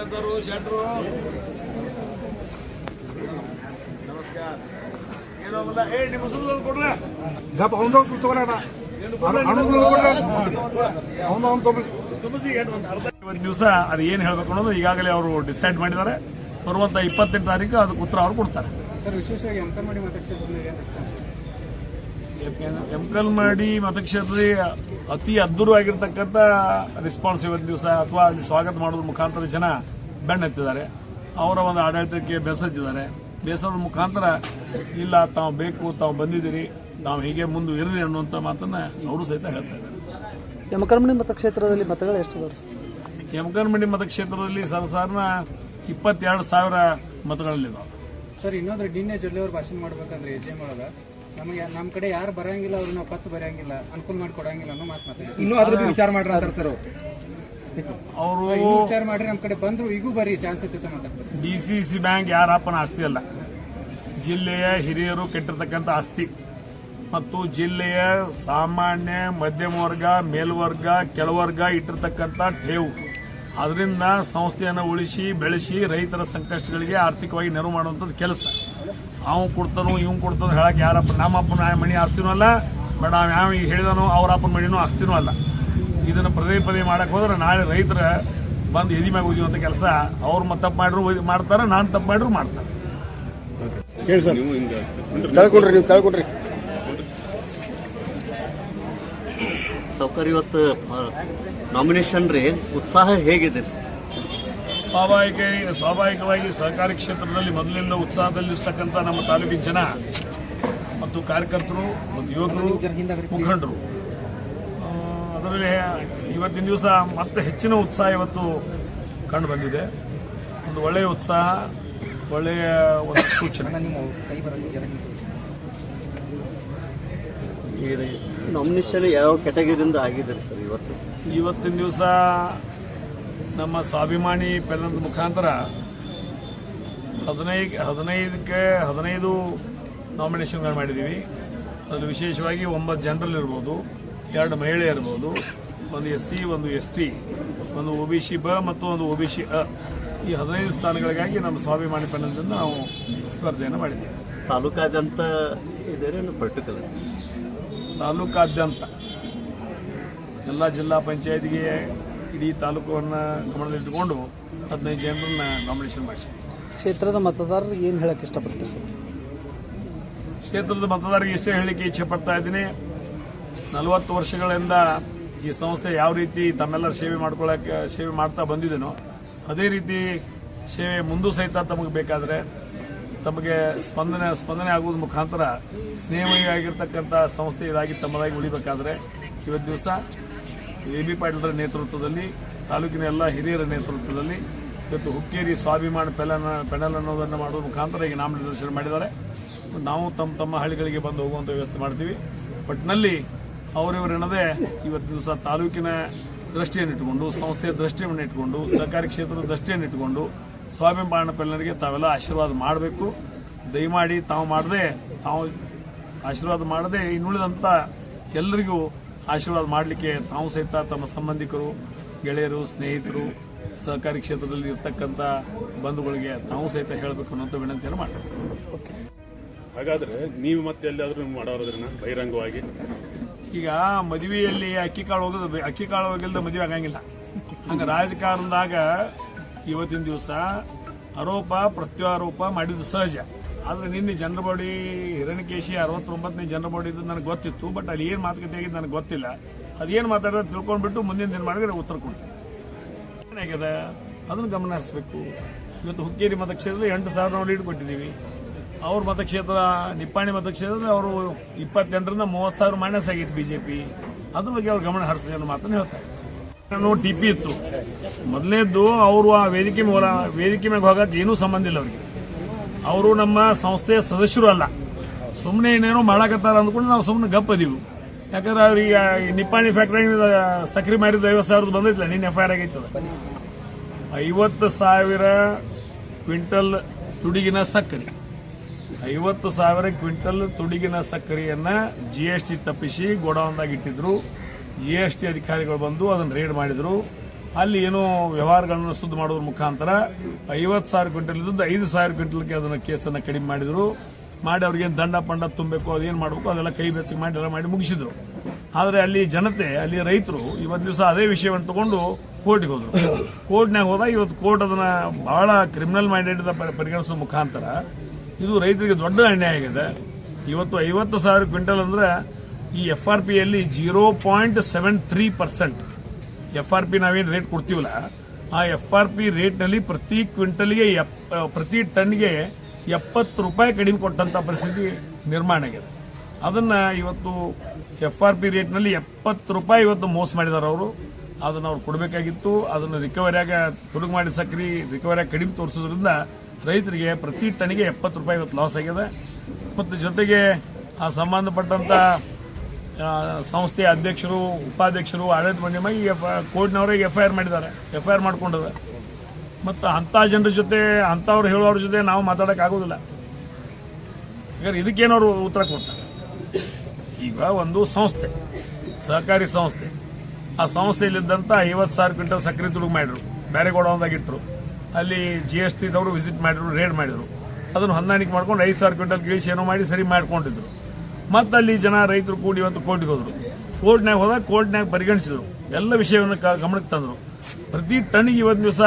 ಕತ್ತೇರ್ಗೆ ಶೆಟ್ರು. ನಮಸ್ಕಾರ. ಏನೋ ಮಲ್ಲ ಏ ನಿಮ್ಮ ಸುಳ್ಳು ಕೊಡ್ರೆ. ಗಪ್ ಅವನ ತಗೋಣ ಅವನ ಅವ್ನು ತಗೊಂಡು ಇವತ್ತು ದಿವಸ ಅದು ಏನು ಹೇಳ್ಬೇಕು ಅನ್ನೋದು ಈಗಾಗಲೇ ಅವರು ಡಿಸೈಡ್ ಮಾಡಿದ್ದಾರೆ. ಬರುವಂತ ಇಪ್ಪತ್ತೆಂಟು ತಾರೀಕು ಅದಕ್ಕೆ ಉತ್ತರ ಅವರು ಕೊಡ್ತಾರೆ. ಸರ್ ವಿಶೇಷವಾಗಿ ಅಂಕನವಾಡಿ ಮತಕ್ಷೇತ್ರದಲ್ಲಿ ಏನು ರೆಸ್ಪಾನ್ಸ್ ಎಂಕಲ್ ಮಾಡಿ ಮತಕ್ಷೇತ್ರ ಅತಿ ಅದ್ದೂರವಾಗಿರ್ತಕ್ಕಂಥ ರೆಸ್ಪಾನ್ಸ್ ಇವತ್ತು ದಿವಸ ಅಥವಾ ಅಲ್ಲಿ ಸ್ವಾಗತ ಮಾಡೋದ್ರ ಮುಖಾಂತರ ಜನ ಬೆನ್ನತ್ತಿದ್ದಾರೆ ಅವರ ಒಂದು ಆಡಳಿತಕ್ಕೆ ಬೆಸತ್ತಿದ್ದಾರೆ ಬೇಸರ ಮುಖಾಂತರ ಇಲ್ಲ ತಾವು ಬೇಕು ತಾವು ಬಂದಿದ್ದೀರಿ ನಾವು ಹೀಗೆ ಮುಂದೆ ಇರಲಿ ಅನ್ನುವಂಥ ಮಾತನ್ನ ಅವರು ಸಹಿತ ಹೇಳ್ತಾ ಇದ್ದಾರೆ. ಯಮಕರ್ಮಣಿ ಮತಕ್ಷೇತ್ರದಲ್ಲಿ ಮತಗಳು ಎಷ್ಟು ಯಮಕರ್ಮಣಿ ಮತಕ್ಷೇತ್ರದಲ್ಲಿ ಸರ್ಸಾರನ ಇಪ್ಪತ್ತೆರಡು ಸಾವಿರ ಮತಗಳಲ್ಲಿದ್ದಾವೆ. ಸರ್ ಇನ್ನೊಂದು ನಿನ್ನೆ ಎ ಜೊಲ್ಲೆ ಅವ್ರು ಭಾಷಣ ಮಾಡ್ಬೇಕಂದ್ರೆ ಎಸ್ ಎಂ ಒಳಗ ನಮಗೆ ನಮ್ಮ ಕಡೆ ಯಾರು ಬರಂಗಿಲ್ಲ ಅವ್ರನ್ನ ಪತ್ತು ಬರೆಯಂಗಿಲ್ಲ ಅನುಕೂಲ ಮಾಡಿ ಕೊಡಂಗಿಲ್ಲ ಅನ್ನೋ ಮಾತು ಮಾತಾಡಿ ಇನ್ನೂ ಅದ್ರ ವಿಚಾರ ಮಾಡ್ರಿ ಸರ್ ಅವರು ವಿಚಾರ ಮಾಡಿ ನಮ್ಮ ಕಡೆ ಬಂದ್ರು ಈಗೂ ಬರ್ರಿ ಚಾನ್ಸ್ ಮಾತಾಡ್ತಾರೆ ಡಿ ಸಿ ಸಿ ಬ್ಯಾಂಕ್ ಯಾರಪ್ಪನ ಆಸ್ತಿ ಅಲ್ಲ. ಜಿಲ್ಲೆಯ ಹಿರಿಯರು ಕೆಟ್ಟಿರ್ತಕ್ಕಂಥ ಆಸ್ತಿ. ಮತ್ತು ಜಿಲ್ಲೆಯ ಸಾಮಾನ್ಯ ಮಧ್ಯಮ ವರ್ಗ ಮೇಲ್ವರ್ಗ ಕೆಳವರ್ಗ ಇಟ್ಟಿರ್ತಕ್ಕಂಥ ಠೇವು. ಅದರಿಂದ ಸಂಸ್ಥೆಯನ್ನು ಉಳಿಸಿ ಬೆಳೆಸಿ ರೈತರ ಸಂಕಷ್ಟಗಳಿಗೆ ಆರ್ಥಿಕವಾಗಿ ನೆರವು ಮಾಡುವಂಥದ್ದು ಕೆಲಸ. ಅವನು ಕೊಡ್ತಾನು ಇವ್ ಕೊಡ್ತಾನು ಹೇಳಕ್ಕೆ ಯಾರಪ್ಪ ನಮ್ಮಪ್ಪನ ಮಣಿ ಆಸ್ತಿನೂ ಅಲ್ಲ ಬಟ್ ಅವ್ ಯಾವ ಈಗ ಹೇಳಿದನು ಅವ್ರ ಅಪ್ಪನ ಮಣಿನೂ ಆಸ್ತಿನೂ ಅಲ್ಲ. ಇದನ್ನು ಪದೇ ಪದೇ ಮಾಡಕ್ಕೆ ಹೋದ್ರೆ ನಾಳೆ ರೈತರ ಬಂದು ಎದಿ ಮ್ಯಾಗ ಉಗಿಯುವಂತ ಕೆಲಸ ಅವ್ರು ಮತ್ತೆ ತಪ್ಪು ಮಾಡಿದ್ರು ಮಾಡ್ತಾರೆ ನಾನು ತಪ್ಪು ಮಾಡಿದ್ರು ಮಾಡ್ತಾರೆ. ಹೇಳಿ ಸರ್. ತಳ್ಕೊಡ್ರಿ ನೀವು ತಳ್ಕೊಡ್ರಿ ಸೌಕರ್ಯ ಇವತ್ತು ನಾಮಿನೇಷನ್ ರೀ ಉತ್ಸಾಹ ಹೇಗಿದೆ ಸರ್? ಸ್ವಾಭಾವಿಕ ಸ್ವಾಭಾವಿಕವಾಗಿ ಸಹಕಾರಿ ಕ್ಷೇತ್ರದಲ್ಲಿ ಮೊದಲಿಂದ ಉತ್ಸಾಹದಲ್ಲಿರ್ತಕ್ಕಂಥ ನಮ್ಮ ತಾಲೂಕಿನ ಜನ ಮತ್ತು ಕಾರ್ಯಕರ್ತರು ಮತ್ತು ಯುವಕರು ಮುಖಂಡರು. ಅದರಲ್ಲಿ ಇವತ್ತಿನ ದಿವಸ ಮತ್ತೆ ಹೆಚ್ಚಿನ ಉತ್ಸಾಹ ಇವತ್ತು ಕಂಡು ಬಂದಿದೆ. ಒಂದು ಒಳ್ಳೆಯ ಉತ್ಸಾಹ ಒಳ್ಳೆಯ ಒಂದು ಸೂಚನೆ. ನಾಮಿನೇಷನ್ ಯಾವ ಕೆಟಗರಿಯಿಂದ ಆಗಿದೆ ಸರ್ ಇವತ್ತು? ಇವತ್ತಿನ ದಿವಸ ನಮ್ಮ ಸ್ವಾಭಿಮಾನಿ ಪೆನ್ನದ ಮುಖಾಂತರ ಹದಿನೈದು ಹದಿನೈದಕ್ಕೆ ಹದಿನೈದು ನಾಮಿನೇಷನ್ಗಳು ಮಾಡಿದ್ದೀವಿ. ಅದರಲ್ಲಿ ವಿಶೇಷವಾಗಿ ಒಂಬತ್ತು ಜನರಲ್ ಇರ್ಬೋದು ಎರಡು ಮಹಿಳೆ ಇರ್ಬೋದು. ಒಂದು ಎಸ್ ಸಿ ಒಂದು ಎಸ್ ಟಿ ಒಂದು ಒ ಬಿ ಸಿ ಬ ಮತ್ತು ಒಂದು ಒ ಬಿ ಸಿ ಅ. ಈ ಹದಿನೈದು ಸ್ಥಾನಗಳಿಗಾಗಿ ನಮ್ಮ ಸ್ವಾಭಿಮಾನಿ ಪೆನ್ನದಿಂದ ನಾವು ಸ್ಪರ್ಧೆಯನ್ನು ಮಾಡಿದ್ದೀವಿ. ತಾಲೂಕಾದ್ಯಂತ ಪರ್ಟಿಕ್ಯುಲರ್. ತಾಲೂಕಾದ್ಯಂತ. ಎಲ್ಲ ಜಿಲ್ಲಾ ಪಂಚಾಯತ್ಗೆ ಇಡೀ ತಾಲೂಕನ್ನು ಗಮನದಲ್ಲಿಟ್ಟುಕೊಂಡು ಹದಿನೈದು ಜನರನ್ನ ನಾಮಿನೇಷನ್ ಮಾಡಿಸಿ ಕ್ಷೇತ್ರದ ಮತದಾರರು ಏನು ಹೇಳಕ್ಕೆ ಇಷ್ಟಪಡ್ತೀರಿ ಸರ್? ಕ್ಷೇತ್ರದ ಮತದಾರರಿಗೆ ಇಷ್ಟೇ ಹೇಳಲಿಕ್ಕೆ ಇಚ್ಛೆ ಪಡ್ತಾ ಇದ್ದೀನಿ ನಲವತ್ತು ವರ್ಷಗಳಿಂದ ಈ ಸಂಸ್ಥೆ ಯಾವ ರೀತಿ ತಮ್ಮೆಲ್ಲರ ಸೇವೆ ಮಾಡ್ಕೊಳ್ಳೋಕೆ ಸೇವೆ ಮಾಡ್ತಾ ಬಂದಿದ್ದೇನೋ ಅದೇ ರೀತಿ ಸೇವೆ ಮುಂದೂ ಸಹಿತ ತಮಗೆ ಬೇಕಾದರೆ ತಮಗೆ ಸ್ಪಂದನೆ ಸ್ಪಂದನೆ ಆಗುವುದ ಮುಖಾಂತರ ಸ್ನೇಹಿಯಾಗಿರ್ತಕ್ಕಂಥ ಸಂಸ್ಥೆ ಇದಾಗಿ ತಮ್ಮದಾಗಿ ಉಳಿಬೇಕಾದ್ರೆ ಇವತ್ತು ದಿವಸ ಎ ಬಿ ಪಾಟೀಲರ ನೇತೃತ್ವದಲ್ಲಿ, ತಾಲೂಕಿನ ಎಲ್ಲ ಹಿರಿಯರ ನೇತೃತ್ವದಲ್ಲಿ ಇವತ್ತು ಹುಕ್ಕೇರಿ ಸ್ವಾಭಿಮಾನ ಪೆಲನ, ಪೆನಲ್ ಅನ್ನೋದನ್ನು ಮಾಡುವ ಮುಖಾಂತರ ಈಗ ನಾಮನಿರ್ದೇಶನ ಮಾಡಿದ್ದಾರೆ. ನಾವು ತಮ್ಮ ತಮ್ಮ ಹಳ್ಳಿಗಳಿಗೆ ಬಂದು ಹೋಗುವಂಥ ವ್ಯವಸ್ಥೆ ಮಾಡ್ತೀವಿ. ಒಟ್ಟಿನಲ್ಲಿ ಅವರಿವರೆನ್ನದೇ ಇವತ್ತು ದಿವಸ ತಾಲೂಕಿನ ದೃಷ್ಟಿಯನ್ನು ಇಟ್ಟುಕೊಂಡು, ಸಂಸ್ಥೆಯ ದೃಷ್ಟಿಯನ್ನು ಇಟ್ಟುಕೊಂಡು ಸಹಕಾರಿ ಕ್ಷೇತ್ರದ ದೃಷ್ಟಿಯನ್ನು ಇಟ್ಟುಕೊಂಡು ಸ್ವಾಭಿಮಾನ ಪೆಲ್ಲರಿಗೆ ತಾವೆಲ್ಲ ಆಶೀರ್ವಾದ ಮಾಡಬೇಕು. ದಯಮಾಡಿ ತಾವು ಮಾಡದೆ, ತಾವು ಆಶೀರ್ವಾದ ಮಾಡದೆ ಇನ್ನುಳಿದಂಥ ಎಲ್ಲರಿಗೂ ಆಶೀರ್ವಾದ ಮಾಡಲಿಕ್ಕೆ ತಾವು ಸಹಿತ ತಮ್ಮ ಸಂಬಂಧಿಕರು, ಗೆಳೆಯರು, ಸ್ನೇಹಿತರು ಸಹಕಾರಿ ಕ್ಷೇತ್ರದಲ್ಲಿ ಇರ್ತಕ್ಕಂಥ ಬಂಧುಗಳಿಗೆ ತಾವು ಸಹಿತ ಹೇಳಬೇಕು ಅನ್ನೋಂಥ ವಿನಂತಿಯನ್ನು ಮಾಡ್ತಾರೆ ಹಾಗಾದ್ರೆ ನೀವು ಮತ್ತೆ ಎಲ್ಲಾದರೂ ಮಾಡೋದ್ರನ್ನ ಬಹಿರಂಗವಾಗಿ? ಈಗ ಮದುವೆಯಲ್ಲಿ ಅಕ್ಕಿ ಕಾಳು ಹೋಗೋದು ಅಕ್ಕಿ ಕಾಳು ಹೋಗಿಲ್ದ ಮದುವೆ ಆಗಂಗಿಲ್ಲ. ಹಂಗ ರಾಜಕಾರಣದಾಗ ಇವತ್ತಿನ ದಿವಸ ಆರೋಪ, ಪ್ರತ್ಯಾರೋಪ ಮಾಡಿದ್ದು ಸಹಜ. ಆದ್ರೆ ನಿನ್ನೆ ಜನರ ಬಾಡಿ ಹಿರಣ್ಯಕೇಶಿ ಅರವತ್ತೊಂಬತ್ತನೇ ಜನರ ಬಾಡಿ ಇದ್ದು ನನಗೆ ಗೊತ್ತಿತ್ತು ಬಟ್ ಅಲ್ಲಿ ಏನು ಮಾತುಕತೆ ಆಗಿದ್ದು ನನಗೆ ಗೊತ್ತಿಲ್ಲ. ಅದೇನು ಮಾತಾಡೋದು ತಿಳ್ಕೊಂಡ್ಬಿಟ್ಟು ಮುಂದಿನ ದಿನ ಮಾಡಿದ್ರೆ ಉತ್ತರ ಕೊಡ್ತೀನಿ. ಏನಾಗ್ಯದ ಅದನ್ನು ಗಮನ ಹರಿಸ್ಬೇಕು. ಇವತ್ತು ಹುಕ್ಕೇರಿ ಮತಕ್ಷೇತ್ರದಲ್ಲಿ ಎಂಟು ಸಾವಿರ ನಾವು ಲೀಡ್ ಕೊಟ್ಟಿದ್ದೀವಿ. ಅವ್ರ ಮತಕ್ಷೇತ್ರ ನಿಪ್ಪಾಣಿ ಮತಕ್ಷೇತ್ರದಲ್ಲಿ ಅವರು ಇಪ್ಪತ್ತೆಂಟರಿಂದ ಮೂವತ್ತು ಸಾವಿರ ಮೈನಸ್ ಆಗಿತ್ತು ಬಿಜೆಪಿ. ಅದ್ರ ಬಗ್ಗೆ ಅವ್ರು ಗಮನ ಹರಿಸಲಿ ಅನ್ನೋ ಮಾತನ್ನು ಹೇಳ್ತಾರೆ ನಾನು ಟಿ ಪಿ ಇತ್ತು. ಮೊದಲನೇದ್ದು ಅವರು ಆ ವೇದಿಕೆ ಮೂಲ, ವೇದಿಕೆ ಮೇಲೆ ಹೋಗಕ್ಕೆ ಏನೂ ಸಂಬಂಧ ಇಲ್ಲ ಅವರಿಗೆ. ಅವರು ನಮ್ಮ ಸಂಸ್ಥೆಯ ಸದಸ್ಯರು ಅಲ್ಲ. ಸುಮ್ಮನೆ ಏನೇನೋ ಮಾಡಕತ್ತಾರ ಅಂದ್ಕೊಂಡು ನಾವು ಸುಮ್ಮನೆ ಗಪ್ಪದೀವಿ ಯಾಕಂದ್ರೆ ಅವ್ರಿಗೆ ನಿಪ್ಪಾಣಿ ಫ್ಯಾಕ್ಟ್ರಿ ಸಕ್ರಿ ಮಾರಿದ ಐವತ್ತು ಸಾವಿರದ ಬಂದೈತಿಲ್ಲ, ನಿನ್ನ ಎಫ್ ಐ ಆರ್ ಐವತ್ತು ಸಾವಿರ ಕ್ವಿಂಟಲ್ ತುಡಿಗಿನ ಸಕ್ಕರೆ. ಐವತ್ತು ಸಾವಿರ ಕ್ವಿಂಟಲ್ ತುಡಿಗಿನ ಸಕ್ಕರೆಯನ್ನ ಜಿ ಎಸ್ ಟಿ ತಪ್ಪಿಸಿ ಗೋಡೌನ್ದಾಗ ಇಟ್ಟಿದ್ರು. ಜಿ ಎಸ್ ಟಿ ಅಧಿಕಾರಿಗಳು ಬಂದು ಅದನ್ನು ರೇಡ್ ಮಾಡಿದ್ರು. ಅಲ್ಲಿ ಏನೋ ವ್ಯವಹಾರಗಳನ್ನು ಸುದ್ದಿ ಮಾಡೋದ್ರ ಮುಖಾಂತರ ಐವತ್ತು ಸಾವಿರ ಕ್ವಿಂಟಲ್ ಇದ್ದದ್ದು ಐದು ಸಾವಿರ ಕ್ವಿಂಟಲ್ಗೆ ಅದನ್ನ ಕೇಸನ್ನು ಕಡಿಮೆ ಮಾಡಿದ್ರು. ಮಾಡಿ ಅವ್ರಿಗೇನು ದಂಡ ಪಂಡ ತುಂಬಬೇಕು ಅದೇನು ಮಾಡಬೇಕು, ಅದೆಲ್ಲ ಕೈ ಬೆಚ್ಚಗೆ ಮಾಡಿ ಎಲ್ಲ ಮಾಡಿ ಮುಗಿಸಿದ್ರು. ಆದರೆ ಅಲ್ಲಿ ಜನತೆ, ಅಲ್ಲಿ ರೈತರು ಇವತ್ತು ದಿವಸ ಅದೇ ವಿಷಯವನ್ನು ತಗೊಂಡು ಕೋರ್ಟಿಗೆ ಹೋದರು. ಕೋರ್ಟ್ನಾಗ ಹೋದಾಗ ಇವತ್ತು ಕೋರ್ಟ್ ಅದನ್ನ ಬಹಳ ಕ್ರಿಮಿನಲ್ ಮೈಂಡೆಡ್ ಪರಿಗಣಿಸುವ ಮುಖಾಂತರ ಇದು ರೈತರಿಗೆ ದೊಡ್ಡ ಅನ್ಯಾಯ ಆಗಿದೆ. ಇವತ್ತು ಐವತ್ತು ಸಾವಿರ ಕ್ವಿಂಟಲ್ ಅಂದ್ರೆ ಈ ಎಫ್ ಆರ್ ಪಿಯಲ್ಲಿ zero point seven three percent. F R P ನಾವೇನು ರೇಟ್ ಕೊಡ್ತೀವಲ್ಲ, ಆ ಎಫ್ ಆರ್ ಪಿ ರೇಟ್ನಲ್ಲಿ ಪ್ರತಿ ಕ್ವಿಂಟಲ್ಗೆ ಪ್ರತಿ ಟನ್ಗೆ ಎಪ್ಪತ್ತು ರೂಪಾಯಿ ಕಡಿಮೆ ಕೊಟ್ಟಂತ ಪರಿಸ್ಥಿತಿ ನಿರ್ಮಾಣ ಆಗಿದೆ. ಅದನ್ನ ಇವತ್ತು ಎಫ್ ಆರ್ ಪಿ ರೇಟ್ನಲ್ಲಿ ಎಪ್ಪತ್ತು ರೂಪಾಯಿ ಇವತ್ತು ಮೋಸ ಮಾಡಿದ್ದಾರೆ ಅವರು. ಅದನ್ನ ಅವ್ರು ಕೊಡಬೇಕಾಗಿತ್ತು. ಅದನ್ನು ರಿಕವರಿಯಾಗ ತುಡುಗು ಮಾಡಿ ಸಕ್ರಿ ರಿಕವರಿಯಾಗಿ ಕಡಿಮೆ ತೋರಿಸೋದ್ರಿಂದ ರೈತರಿಗೆ ಪ್ರತಿ ಟನ್ಗೆ ಎಪ್ಪತ್ತು ರೂಪಾಯಿ ಇವತ್ತು ಲಾಸ್ ಆಗಿದೆ. ಮತ್ತು ಜೊತೆಗೆ ಆ ಸಂಬಂಧಪಟ್ಟಂತ ಆ, ಸಂಸ್ಥೆಯ ಅಧ್ಯಕ್ಷರು ಉಪಾಧ್ಯಕ್ಷರು ಆಡಳಿತ ಮಂಡಳಿ ಮೇಲೆ ಎಫ್ ಕೋರ್ಟ್ನವರಿಗೆ ಎಫ್ ಐ ಆರ್ ಮಾಡಿದ್ದಾರೆ. ಎಫ್ ಐ ಆರ್ ಮಾಡ್ಕೊಂಡಿದೆ. ಮತ್ತು ಅಂಥ ಜನರ ಜೊತೆ ಅಂಥವ್ರು ಹೇಳೋರ ಜೊತೆ ನಾವು ಮಾತಾಡೋಕ್ಕಾಗೋದಿಲ್ಲ ಯಾಕಂದ್ರೆ ಇದಕ್ಕೇನವರು ಉತ್ತರ ಕೊಡ್ತಾರೆ? ಈಗ ಒಂದು ಸಂಸ್ಥೆ ಸಹಕಾರಿ ಸಂಸ್ಥೆ. ಆ ಸಂಸ್ಥೆಯಲ್ಲಿದ್ದಂಥ ಐವತ್ತು ಸಾವಿರ ಕ್ವಿಂಟಲ್ ಸಕ್ಕರೆ ತುಡುಗು ಮಾಡಿದ್ರು. ಬೇರೆ ಗೋಡೌನ್ದಾಗ ಇಟ್ಟರು ಅಲ್ಲಿ ಜಿ ಎಸ್ ಟಿದವರು ವಿಸಿಟ್ ಮಾಡಿದ್ರು ರೇಡ್ ಮಾಡಿದ್ರು. ಅದನ್ನು ಹೊಂದಾಣಿಕೆ ಮಾಡ್ಕೊಂಡು ಐದು ಸಾವಿರ ಕ್ವಿಂಟಲ್ ಗಿಳಿಸಿ ಏನೋ ಮಾಡಿ ಸರಿ ಮಾಡ್ಕೊಂಡಿದ್ರು. ಮತ್ತೆ ಅಲ್ಲಿ ಜನ, ರೈತರು ಕೂಡಿ ಇವತ್ತು ಕೋರ್ಟ್ಗೆ ಹೋದ್ರು. ಕೋರ್ಟ್ನಾಗ ಹೋದಾಗ ಕೋರ್ಟ್ನಾಗ ಪರಿಗಣಿಸಿದ್ರು. ಎಲ್ಲ ವಿಷಯವನ್ನು ಗಮನಕ್ಕೆ ತಂದರು. ಪ್ರತಿ ಟನ್ಗೆ ಇವತ್ತು ದಿವಸ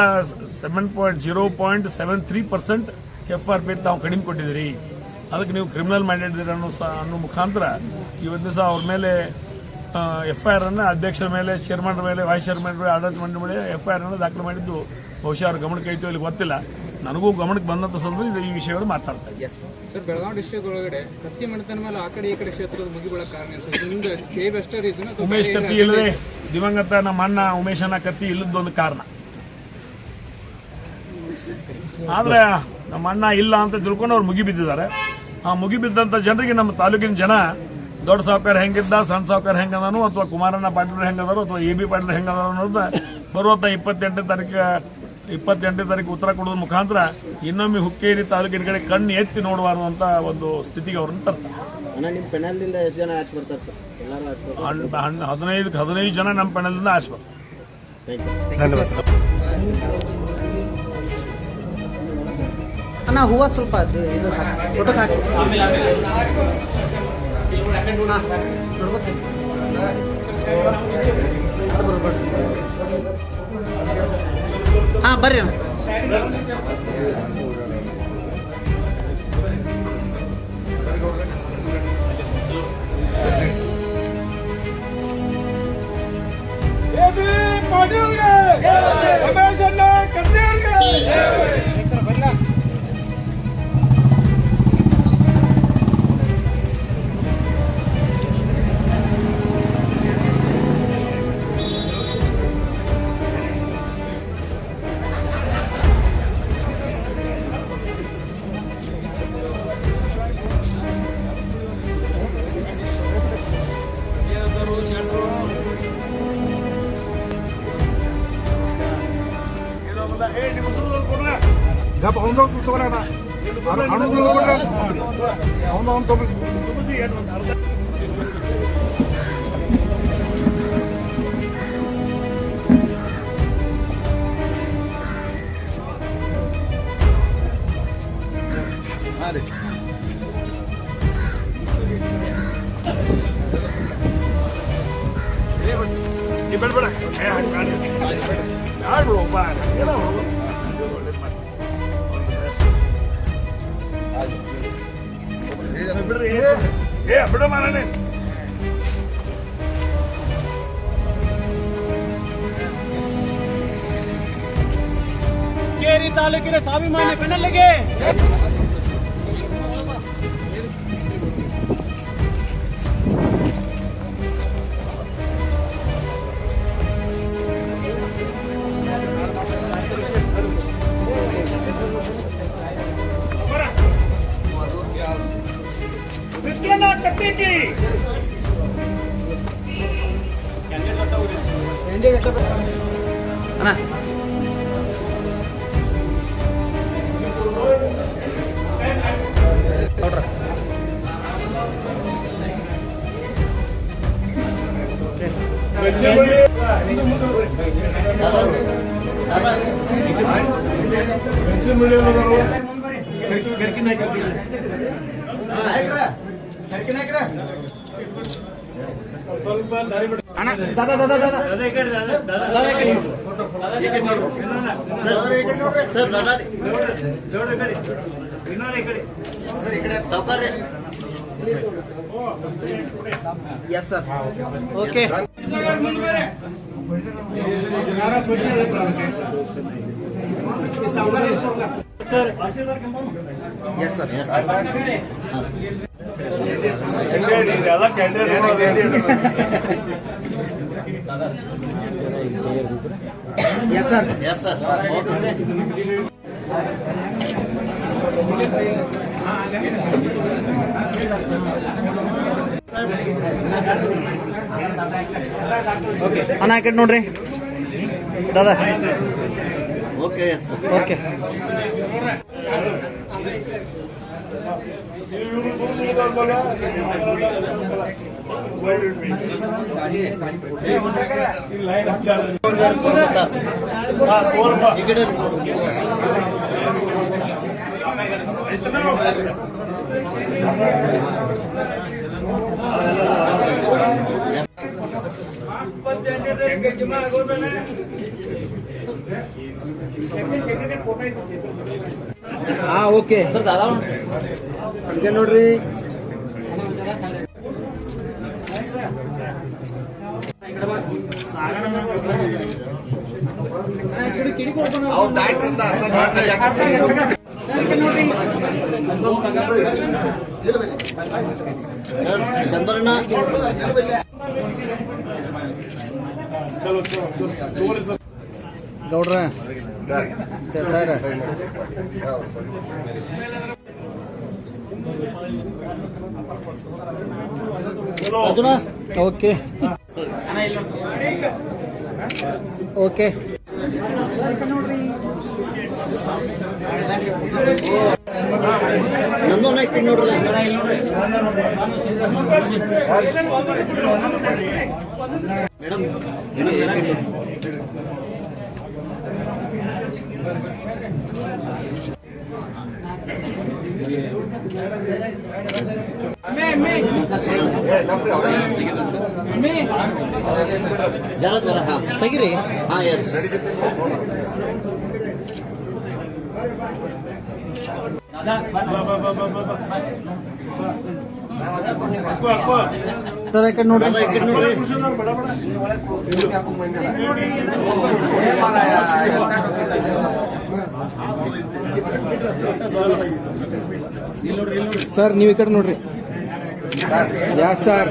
seven point zero point seven three percent F R P ತಾವು ಕಡಿಮೆ ಕೊಟ್ಟಿದ್ದೀರಿ. ಅದಕ್ಕೆ ನೀವು ಕ್ರಿಮಿನಲ್ ಮ್ಯಾಂಡೇಟ್ ಅನ್ನೋ ಸ, ಅನ್ನೋ ಮುಖಾಂತರ ಇವತ್ತು ದಿವಸ ಅವ್ರ ಮೇಲೆ ಎಫ್ ಐ ಆರ್ ಅನ್ನ ಅಧ್ಯಕ್ಷರ ಮೇಲೆ ಚೇರ್ಮನ್ ಮೇಲೆ ವೈಸ್ ಚೇರ್ಮನ್ ಮೇಲೆ, ಆಡಳಿತ ಮಂಡಳಿ ಮೇಲೆ ಎಫ್ ಐ ಆರ್ ಅನ್ನು ದಾಖಲು ಮಾಡಿದ್ದು ಬಹುಶಃ ಅವ್ರ ಗಮನಕ್ಕೆ ಐತೋ ಇಲ್ಲಿ ಗೊತ್ತಿಲ್ಲ. ನನಗೂ ಗಮನಕ್ಕೆ ಬಂದಂತ ಸಂದರ್ಭ ಇದು ಈ ವಿಷಯಗಳು ಮಾತಾಡ್ತಾ ಸರ್ ಬೆಳಗಾವಿ ಡಿಸ್ಟ್ರಿಕ್ಟ್ ಒಳಗಡೆ ಕತ್ತಿ ಮಣಿತನ ಮೇಲೆ ಆ ಕಡೆ ಈ ಕಡೆ ಕ್ಷೇತ್ರದ ಕಾರಣ ಏನು ಸರ್ ನಿಮ್ದು ಕೇವ್ ಅಷ್ಟೇ ರೀಸನ್ ಉಮೇಶ್ ಕತ್ತಿ ಇಲ್ಲದೆ ದಿವಂಗತ ನಮ್ಮ ಅಣ್ಣ ಉಮೇಶನ ಕತ್ತಿ ಇಲ್ಲದೊಂದು ಕಾರಣ. ಆದ್ರೆ ನಮ್ಮ ಅಣ್ಣ ಇಲ್ಲ ಅಂತ ತಿಳ್ಕೊಂಡು ಅವ್ರು ಮುಗಿಬಿದ್ದಿದ್ದಾರೆ. ಆ ಮುಗಿಬಿದ್ದಂತ ಜನರಿಗೆ ನಮ್ಮ ತಾಲೂಕಿನ ಜನ ದೊಡ್ಡ ಸಾವುಕಾರ ಹೆಂಗಿದ್ದ ಸಣ್ಣ ಸಾವುಕಾರ ಹೆಂಗದನು ಅಥವಾ ಕುಮಾರಣ್ಣ ಪಾಟೀಲ್ ಹೆಂಗದಾರು ಅಥವಾ ಎ ಬಿ ಪಾಟೀಲ್ ಹೆಂಗದಾರು ಅನ್ನೋದು ಬರುವಂತ ಇಪ್ಪತ್ತೆಂಟನೇ ತಾರೀಕು ಇಪ್ಪತ್ತೆಂಟನೇ ತಾರೀಕು ಉತ್ತರ ಕೊಡೋದ್ರ ಮುಖಾಂತರ ಇನ್ನೊಮ್ಮೆ ಹುಕ್ಕೇರಿ ತಾಲೂಕಿನ ಕಡೆ ಕಣ್ಣು ಎತ್ತಿ ಅಂತ ಒಂದು ಸ್ಥಿತಿಗೆ ಅವ್ರನ್ನ ತರ್ತಾರೆ. ಅಣ್ಣ ನಿಮ್ಮ ಪೆನಲ್ದಿಂದ ಎಷ್ಟು ಜನ ಆಚೆ ಸರ್? ಎಲ್ಲರೂ ಆಚೆ ಬರ್ತಾರೆ. ಹಣ್ಣು- ಹಣ್ಣು- ಹದಿನೈದು ಹದಿನೈದು ಜನ ನಮ್ಮ ಪೆಣಲಿಂದ ಆಶ್ಬರ್ತಾರೆ ಅಣ್ಣ ಹೂವು ಸ್ವಲ್ಪ ಇದು ಹಾ, ನೋಡ್ಕೊತೀನಿ ಅದು ಬರ್ಬೇಡ. ಹಾ ಬರ್ರಿ ಅಣ್ಣ ಹಾಂ ರೀ ನೀ ಬೇಡ ಏ, ಹಂಗ್ ಬ್ಯಾಡ. ಬ್ಯಾಡ ಬಿಡು ಒಬ್ಬ. ಏನೋ ಹೋಗು. ಇದು ಒಳ್ಳೇದ್ ಮಾತು. ಏ, ಬಿಡ್ರಿ ಏ ಬಿಡು ಮಾರನೆ ಕೇರಿ ತಾಲೂಕಿನ ಸ್ವಾಭಿಮಾನಿ ಬೆನ್ನಲ್ಲಿಗೆ ಸರ್ ದಾದಾ ಸಾವುಕಾರ yes sir okay yes sir ಇದೆಲ್ಲ candidate yes sir yes sir ಅಣ್ಣ ಹಾಕಿಟ್ ನೋಡ್ರಿ. ದಾದಾ. ಓಕೆ ಎಸ್ ಸರ್ ಓಕೆ ಈ ಕಡೆ ಹಾ ಓಕೆ ಸರ್ ದಾದಾ ಸಂಖ್ಯೆ ನೋಡ್ರಿ ಗೌಡ್ರ ಸರ್? ಓಕೆ. ಓಕೆ ನಂದು ಐತಿ ನೋಡ್ರಿ ಮೇಡಮ್ ಜರ ಜರ ಹಾ ತೆಗಿರಿ. ಹಾ ಎಸ್ ಕಡೆ ನೋಡ್ರಿ ಸರ್ ನೀವು ಈ ಕಡೆ ನೋಡ್ರಿ. ಯಾ ಸರ್?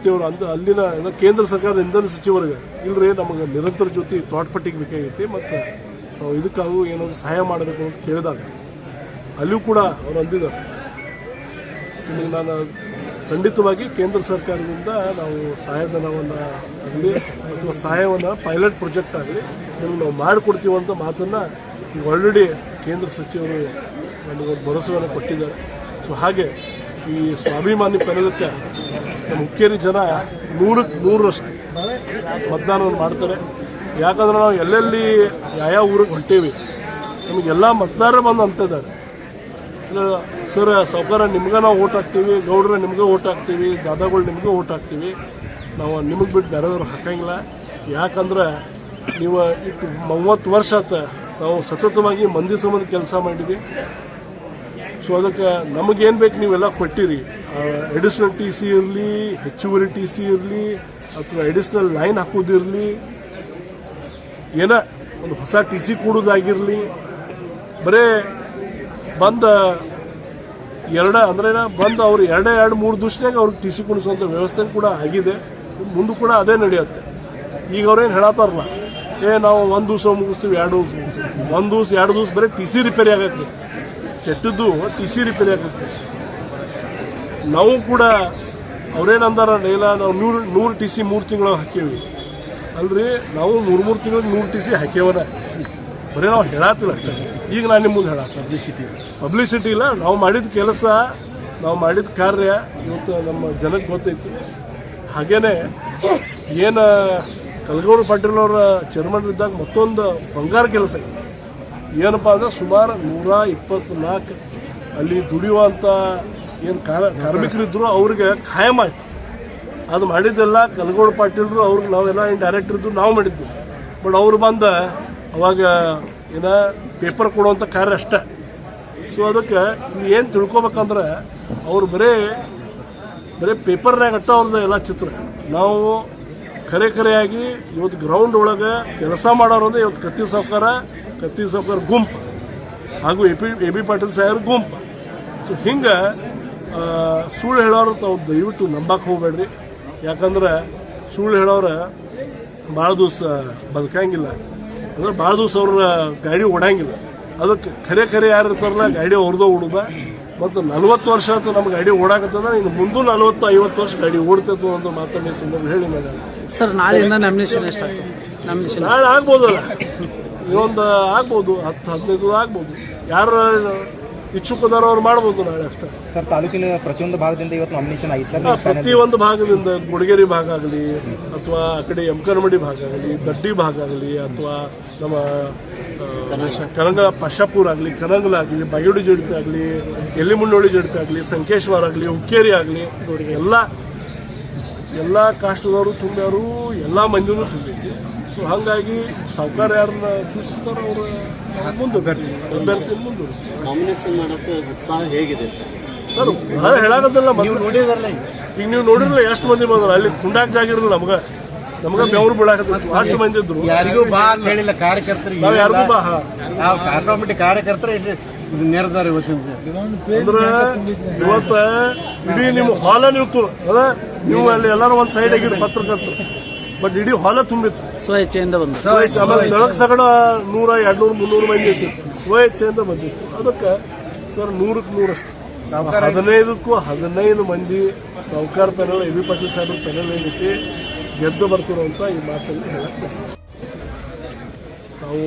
ನಿಖಿಲಣ್ಣ ಅಂದ ಅಲ್ಲಿನ ಕೇಂದ್ರ ಸರ್ಕಾರದ ಇಂಧನ ಸಚಿವರಿಗೆ. ಇಲ್ರಿ, ನಮಗೆ ನಿರಂತರ ಜೊತೆ ತೋಟಪಟ್ಟಿಗೆ ಬೇಕಾಗೈತಿ ಮತ್ತು ನಾವು ಇದಕ್ಕಾಗೂ ಏನಾದರೂ ಸಹಾಯ ಮಾಡಬೇಕು ಅಂತ ಕೇಳಿದಾಗ, ಅಲ್ಲಿಯೂ ಕೂಡ ಅವರು ಅಂದಿದ್ದಾರೆ ನಿಮಗೆ ನಾನು ಖಂಡಿತವಾಗಿ ಕೇಂದ್ರ ಸರ್ಕಾರದಿಂದ ನಾವು ಸಹಾಯಧನವನ್ನು ಆಗಲಿ ಅಥವಾ ಸಹಾಯವನ್ನು ಪೈಲಟ್ ಪ್ರಾಜೆಕ್ಟ್ ಆಗಲಿ ನಿಮ್ಗೆ ನಾವು ಮಾಡಿಕೊಡ್ತೀವಿ ಅಂತ ಮಾತನ್ನು ಈಗ ಆಲ್ರೆಡಿ ಕೇಂದ್ರ ಸಚಿವರು ನಮಗೊಂದು ಭರವಸೆಯನ್ನು ಕೊಟ್ಟಿದ್ದಾರೆ. ಸೊ ಹಾಗೆ ಈ ಸ್ವಾಭಿಮಾನಿ ಪೆನಲಕ್ಕೆ ಹುಕ್ಕೇರಿ ಜನ ನೂರಕ್ಕೆ ನೂರರಷ್ಟು. ಮತದಾನವನ್ನು ಮಾಡ್ತಾರೆ. ಯಾಕಂದ್ರೆ ನಾವು ಎಲ್ಲೆಲ್ಲಿ ಯಾವ್ಯಾವ ಊರಿಗೆ ಹೊಂಟೇವಿ, ನಮಗೆಲ್ಲ ಮತದಾರರು ಬಂದು ಅಂತಿದ್ದಾರೆ. ಸರ್ ಸಾವುಕಾರ ನಿಮ್ಗೆ ನಾವು ಓಟ್ ಹಾಕ್ತೀವಿ, ಗೌಡ್ರ ನಿಮಗೆ ಓಟ್ ಹಾಕ್ತೀವಿ, ದಾದಾಗಳು ನಿಮ್ಗೆ ಓಟ್ ಹಾಕ್ತೀವಿ. ನಾವು ನಿಮಗೆ ಬಿಟ್ಟು ಬೇರೆದವ್ರು ಹಾಕಂಗಿಲ್ಲ. ಯಾಕಂದ್ರೆ ನೀವು ಇಟ್ಟು ಮೂವತ್ತು ವರ್ಷ ಆತ ನಾವು ಸತತವಾಗಿ ಮಂದಿ ಸಂಬಂಧ ಕೆಲಸ ಮಾಡಿದ್ವಿ ಸೊ, ಅದಕ್ಕೆ ನಮಗೇನು ಬೇಕು ನೀವೆಲ್ಲ ಕೊಟ್ಟಿರಿ. ಅಡಿಷ್ನಲ್ ಟಿ ಸಿ ಇರಲಿ, ಹೆಚ್ಚುವರಿ ಟಿ ಸಿ ಇರಲಿ, ಅಥವಾ ಎಡಿಷ್ನಲ್ ಲೈನ್ ಹಾಕೋದಿರಲಿ ಏನ, ಒಂದು ಹೊಸ ಟಿ ಸಿ ಕೊಡೋದಾಗಿರಲಿ ಬರೇ ಬಂದ ಎರಡ, ಅಂದ್ರೆ ಬಂದು ಅವ್ರು ಎರಡೇ, ಎರಡು, ಮೂರು ದಿವಸನಾಗ ಅವ್ರಿಗೆ ಟಿ ಸಿ ಕೊಡಿಸುವಂಥ ವ್ಯವಸ್ಥೆ ಕೂಡ ಆಗಿದೆ. ಮುಂದೆ ಕೂಡ ಅದೇ ನಡೆಯುತ್ತೆ. ಈಗ ಅವ್ರೇನು ಹೇಳತ್ತಾರಲ್ಲ, ಏ, ನಾವು ಒಂದು ದಿವಸ ಮುಗಿಸ್ತೀವಿ, ಎರಡು ದಿವಸ ಒಂದು ದಿವಸ, ಎರಡು ದಿವಸ ಬರೀ ಟಿ ಸಿ ರಿಪೇರಿ ಆಗತ್ತೆ. ಕೆಟ್ಟದ್ದು ಟಿ ಸಿ ರಿಪೇರಿ ಆಗತ್ತೆ. ನಾವು ಕೂಡ ಅವ್ರೇನಂದಾರ ನೈಲ ನಾವು ನೂರು ನೂರು ಟಿ ಸಿ ಮೂರು ತಿಂಗಳು ಹಾಕೇವಿ. ಅಲ್ರಿ ನಾವು ಮೂರು ಮೂರು ತಿಂಗಳು ನೂರು ಟಿ ಸಿ ಹಾಕೇವನ ಬರೀ ನಾವು ಹೇಳತ್ತಿಲ್ಲ ಅಷ್ಟೇ. ಈಗ ನಾನು ನಿಮ್ಮ ಮುಂದೆ ಹೇಳ ಪಬ್ಲಿಸಿಟಿ ಪಬ್ಲಿಸಿಟಿ ಇಲ್ಲ ನಾವು ಮಾಡಿದ ಕೆಲಸ ನಾವು ಮಾಡಿದ ಕಾರ್ಯ ಇವತ್ತು ನಮ್ಮ ಜನಕ್ಕೆ ಗೊತ್ತೈತಿ. ಹಾಗೇನೆ ಏನು ಕಲಗೌಡ ಪಾಟೀಲ್ ಅವರ ಚೇರ್ಮನ್ ಇದ್ದಾಗ ಮತ್ತೊಂದು ಬಂಗಾರ ಕೆಲಸ. ಏನಪ್ಪ ಅಂದ್ರೆ ಸುಮಾರು ನೂರ ಇಪ್ಪತ್ನಾಲ್ಕು ಅಲ್ಲಿ ದುಡಿಯುವಂಥ ಏನು ಕಾರ್ಮಿಕರಿದ್ರು ಅವ್ರಿಗೆ ಖಾಯಂ ಆಯ್ತು. ಅದು ಮಾಡಿದ್ದೆಲ್ಲ ಕಲಗೋಡು ಪಾಟೀಲ್ರು ಅವ್ರಿಗೆ ನಾವೆಲ್ಲ ಏನು ಡೈರೆಕ್ಟರ್ ಇದ್ದು ನಾವು ಮಾಡಿದ್ವಿ. ಬಟ್ ಅವ್ರು ಬಂದ ಅವಾಗ ಏನ ಪೇಪರ್ ಕೊಡುವಂಥ ಕಾರ್ಯ ಅಷ್ಟೇ. ಸೊ ಅದಕ್ಕೆ ಏನು ತಿಳ್ಕೊಬೇಕಂದ್ರೆ ಅವ್ರು ಬರೀ ಬರೀ ಪೇಪರ್ನಾಗ ಅಟ್ಟ ಅವ್ರದ್ದು ಎಲ್ಲ ಚಿತ್ರ. ನಾವು ಕರೆ ಕರೆಯಾಗಿ ಇವತ್ತು ಗ್ರೌಂಡ್ ಒಳಗೆ ಕೆಲಸ ಮಾಡೋರು ಅಂದರೆ ಇವತ್ತು ಕತ್ತಿ ಸಾವುಕಾರ ಕತ್ತಿ ಸಾವುಕಾರ ಗುಂಪು. ಹಾಗೂ A P, A B Patil ಸಾಹೇಬ್ರ ಗುಂಪು. ಸೊ ಹಿಂಗೆ ಸುಳ್ಳು ಹೇಳೋರು ತಾವು ದಯವಿಟ್ಟು ನಂಬಕ್ಕೆ ಹೋಗ್ಬೇಡ್ರಿ. ಯಾಕಂದ್ರೆ ಸುಳ್ಳು ಹೇಳೋರು ಭಾಳ ದಿವಸ ಬದುಕಂಗಿಲ್ಲ. ಅಂದ್ರೆ ಭಾಳ ದಿವಸ ಅವ್ರ ಗಾಡಿ ಓಡಂಗಿಲ್ಲ. ಅದಕ್ಕೆ ಖರೆ ಖರೆ ಯಾರು ಇರ್ತಾರಲ್ಲ ಗಾಡಿ ಅವ್ರದ್ದು ಓಡುದ. ಮತ್ತು ನಲವತ್ತು ವರ್ಷ ಆಯ್ತು ನಮ್ಮ ಗಾಡಿ ಓಡಾಕತ್ತದ ಇನ್ನು ಮುಂದೂ ನಲ್ವತ್ತು ಐವತ್ತು ವರ್ಷ ಗಾಡಿ ಓಡ್ತೈತು ಅಂತ ಮಾತನ್ನ ಈ ಸಂದರ್ಭ ಹೇಳಿ ನಾನು. ಸರ್ ನಾಳೆಯಿಂದ ನಾಮಿನೇಷನ್ ಎಷ್ಟಾಗ್ತದೆ? ನಾಮಿನೇಷನ್ ನಾಳೆ ಆಗ್ಬೋದಲ್ಲ. ಇನ್ನೊಂದು ಆಗ್ಬೋದು ಹತ್ತು ಹದಿನೈದು ಆಗ್ಬೋದು. ಯಾರು ಇಚ್ಛುಕದಾರ ಅವ್ರು ಮಾಡ್ಬೋದು ನಾಳೆ ಅಷ್ಟೇ. ಸರ್ ತಾಲೂಕಿನ ಪ್ರತಿಯೊಂದು ಭಾಗದಿಂದ ಇವತ್ತು ನಾಮಿನೇಷನ್ ಆಗಿದೆ. ಸರ್ ಪ್ರತಿಯೊಂದು ಭಾಗದಿಂದ ಗುಡಿಗೇರಿ ಭಾಗ ಆಗಲಿ ಅಥವಾ ಆ ಕಡೆ ಎಂಕನಮಡಿ ಭಾಗ ಆಗಲಿ ದಡ್ಡಿ ಭಾಗ ಆಗಲಿ ಅಥವಾ ನಮ್ಮ ಕನಂಗ ಪಶಾಪುರ್ ಪಶಾಪುರ ಆಗಲಿ ಕನಂಗಲ ಆಗಲಿ ಬಯೋಡಿ ಜಡಿಪೆ ಆಗಲಿ ಎಲ್ಲಿಮುನ್ನೋಳಿ ಜಡಿಪೆ ಆಗಲಿ ಸಂಕೇಶ್ವರ ಆಗಲಿ ಹುಕ್ಕೇರಿ ಆಗಲಿ ಎಲ್ಲ ಎಲ್ಲ ಕಾಸ್ಟ್ದವರು ತುಂಬ್ಯಾರು ಎಲ್ಲ ಮಂದಿನೂ ತುಂಬಿದ್ವಿ. ಸೊ ಹಾಗಾಗಿ ಸರ್ಕಾರ ಯಾರನ್ನ ಚೂಸ್ತಾರೋ ಅವರು ಮುಂದೆ ಅಭ್ಯರ್ಥಿ ಮುಂದುವರಿಸ್ತಾರೆ ನಾಮಿನೇಷನ್ ಮಾಡೋಕ್ಕೆ ಉತ್ಸಾಹ ಹೇಗಿದೆ ಸರ್? ಸರ್ ನಾನು ಹೇಳಾಕತ್ತಲ್ಲ ಈಗ ನೀವು ನೋಡಿರಲ್ಲ ಎಷ್ಟು ಮಂದಿ ಬಂದ್ರು ಅಲ್ಲಿ ಕುಂಡಾಕ್ ಜಾಗ ಇರಲಿಲ್ಲ ನಮ್ಗೆ. ನಮ್ಗೆ ಬೆವರು ಅಷ್ಟು ಮಂದಿ ಇದ್ರು. ಯಾರಿಗೂ ಬಾ ಅಂತ ಹೇಳಿಲ್ಲ ಕಾರ್ಯಕರ್ತರಿಗೆ ನಾವ್ ಯಾರಿಗೂ ಬಾ. ನಾವು ಆಟೋಮೆಟಿಕ್ ಕಾರ್ಯಕರ್ತರು ಇದು ನಿರ್ಧಾರ ಇವತ್ತಿನ ಅಂದ್ರೆ ಇವತ್ತ ಇಡೀ ನಿಮ್ಮ ಹಾಲ ನೀವು ನೀವು ಅಲ್ಲಿ ಎಲ್ಲರೂ ಒಂದ್ ಸೈಡ್ ಆಗಿರಿ ಪತ್ರಕರ್ತರು ಬಟ್ ಇಡೀ ಹೊಲ ತುಂಬಿತ್ತು. ಸ್ವಇಚ್ಛೆಯಿಂದ ಬಂದ ಬೆಳಕ್ ಸಗಡ ನೂರ ಎರಡ್ನೂರು ಮುನ್ನೂರು ಮಂದಿ ಇತ್ತು ಸ್ವಇಚ್ಛೆಯಿಂದ ಬಂದಿತ್ತು. ಅದಕ್ಕೆ ಸರ್ ನೂರಕ್ಕೆ ನೂರಷ್ಟು. ಹದಿನೈದಕ್ಕೂ ಹದಿನೈದು ಮಂದಿ ಸಾವುಕಾರ ಪೆನಲ್ ಎ ಬಿ ಪಾಟೀಲ್ ಸಾಹೇಬ್ರ ಪೆನಲ್ ಏನೈತಿ ಗೆದ್ದು ಬರ್ತಿರೋ ಅಂತ ಈ ಮಾತಲ್ಲಿ ಹೇಳಕ್ಕೆ. ನಾವು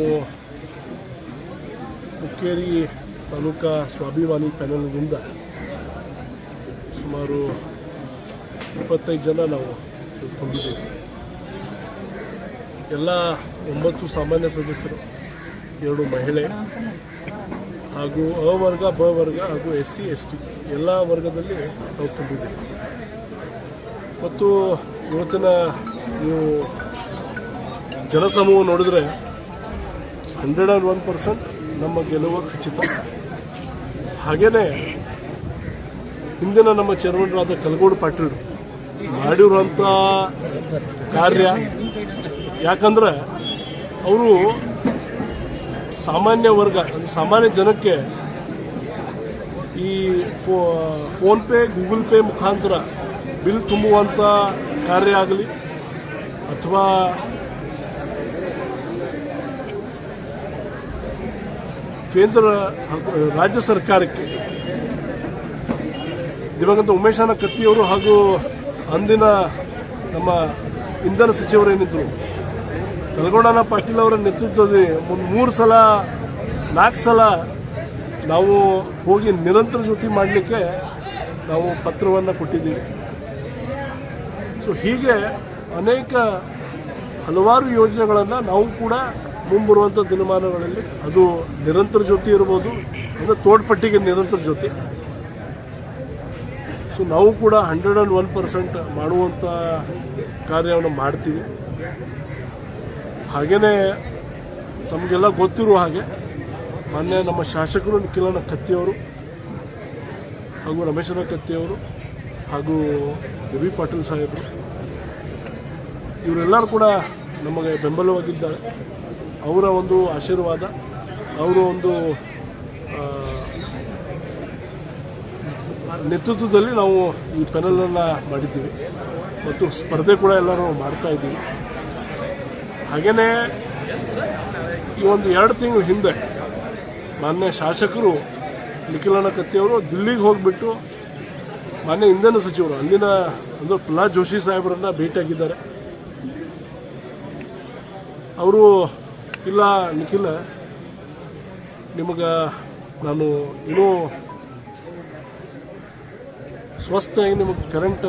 ಹುಕ್ಕೇರಿ ತಾಲೂಕಾ ಸ್ವಾಭಿಮಾನಿ ಪ್ಯಾನಲ್ನಿಂದ ಸುಮಾರು ಇಪ್ಪತ್ತೈದು ಜನ ನಾವು ತುಂಬಿದ್ದೇವೆ. ಎಲ್ಲ ಒಂಬತ್ತು ಸಾಮಾನ್ಯ ಸದಸ್ಯರು, ಎರಡು ಮಹಿಳೆ ಹಾಗೂ ಅ ವರ್ಗ ಬ ವರ್ಗ ಹಾಗೂ ಎಸ್ ಸಿ ಎಸ್ ಟಿ ಎಲ್ಲ ವರ್ಗದಲ್ಲಿ ನಾವು ತುಂಬಿದ್ದೇವೆ. ಮತ್ತು ಇವತ್ತಿನ ನೀವು ಜನಸಮೂಹ ನೋಡಿದ್ರೆ ಹಂಡ್ರೆಡ್ ಆ್ಯಂಡ್ ಒನ್ ಪರ್ಸೆಂಟ್ ನಮ್ಮ ಗೆಲುವು ಖಚಿತ. ಹಾಗೆಯೇ ಹಿಂದಿನ ನಮ್ಮ ಚೇರ್ಮನ್ರಾದ ಕಲಗೋಡು ಪಾಟೀಲ್ ಮಾಡಿರುವಂಥ ಕಾರ್ಯ ಯಾಕಂದ್ರೆ ಅವರು ಸಾಮಾನ್ಯ ವರ್ಗ ಸಾಮಾನ್ಯ ಜನಕ್ಕೆ ಈ ಫೋನ್ ಪೇ, ಗೂಗಲ್ ಪೇ ಮುಖಾಂತರ ಬಿಲ್ ತುಂಬುವಂಥ ಕಾರ್ಯ ಆಗಲಿ, ಅಥವಾ ಕೇಂದ್ರ ರಾಜ್ಯ ಸರ್ಕಾರಕ್ಕೆ ದಿವಂಗತ ಉಮೇಶನ ಕತ್ತಿಯವರು ಹಾಗೂ ಅಂದಿನ ನಮ್ಮ ಇಂಧನ ಸಚಿವರೇನಿದ್ರು ಕಲ್ಗೋಡನ ಪಾಟೀಲ್ ಅವರ ನೇತೃತ್ವದಲ್ಲಿ ಒಂದು ಮೂರು ಸಲ, ನಾಲ್ಕು ಸಲ ನಾವು ಹೋಗಿ ನಿರಂತರ ಜೊತೆ ಮಾಡಲಿಕ್ಕೆ ನಾವು ಪತ್ರವನ್ನು ಕೊಟ್ಟಿದ್ದೀವಿ. ಸೊ ಹೀಗೆ ಅನೇಕ ಹಲವಾರು ಯೋಜನೆಗಳನ್ನು ನಾವು ಕೂಡ ಮುಂಬರುವಂಥ ದಿನಮಾನಗಳಲ್ಲಿ ಅದು ನಿರಂತರ ಜ್ಯೋತಿ ಇರ್ಬೋದು ಅಂದರೆ ತೋಡ್ಪಟ್ಟಿಗೆ ನಿರಂತರ ಜ್ಯೋತಿ. ಸೊ ನಾವು ಕೂಡ ಹಂಡ್ರೆಡ್ ಆ್ಯಂಡ್ ಒನ್ ಪರ್ಸೆಂಟ್ ಮಾಡುವಂಥ ಕಾರ್ಯವನ್ನು ಮಾಡ್ತೀವಿ. ಹಾಗೆಯೇ ತಮಗೆಲ್ಲ ಗೊತ್ತಿರುವ ಹಾಗೆ ಮೊನ್ನೆ ನಮ್ಮ ಶಾಸಕರು ನಿಖಿಲನ ಕತ್ತಿಯವರು ಹಾಗೂ ರಮೇಶನ ಕತ್ತಿಯವರು ಹಾಗೂ ರವಿ ಪಾಟೀಲ್ ಸಾಹೇಬರು, ಇವರೆಲ್ಲರೂ ಕೂಡ ನಮಗೆ ಬೆಂಬಲವಾಗಿದ್ದಾರೆ. ಅವರ ಒಂದು ಆಶೀರ್ವಾದ, ಅವರ ಒಂದು ನೇತೃತ್ವದಲ್ಲಿ ನಾವು ಈ ಪೆನಲನ್ನು ಮಾಡಿದ್ದೀವಿ. ಮತ್ತು ಸ್ಪರ್ಧೆ ಕೂಡ ಎಲ್ಲರೂ ಮಾಡ್ತಾ ಇದ್ದೀವಿ. ಹಾಗೆಯೇ ಈ ಒಂದು ಎರಡು ತಿಂಗಳ ಹಿಂದೆ ಮಾನ್ಯ ಶಾಸಕರು ನಿಖಿಲಣ್ಣ ಕತ್ತಿಯವರು ದಿಲ್ಲಿಗೆ ಹೋಗಿಬಿಟ್ಟು ಮಾನ್ಯ ಇಂಧನ ಸಚಿವರು, ಅಲ್ಲಿನ ಅಂದರೆ ಪ್ರಹ್ಲಾದ್ ಜೋಶಿ ಸಾಹೇಬರನ್ನ ಭೇಟಿಯಾಗಿದ್ದಾರೆ. ಅವರು, ಇಲ್ಲ ನಿಖಿಲ, ನಿಮಗೆ ನಾನು ಇನ್ನೂ ಸ್ವಸ್ಥವಾಗಿ ನಿಮಗೆ ಕರೆಂಟ್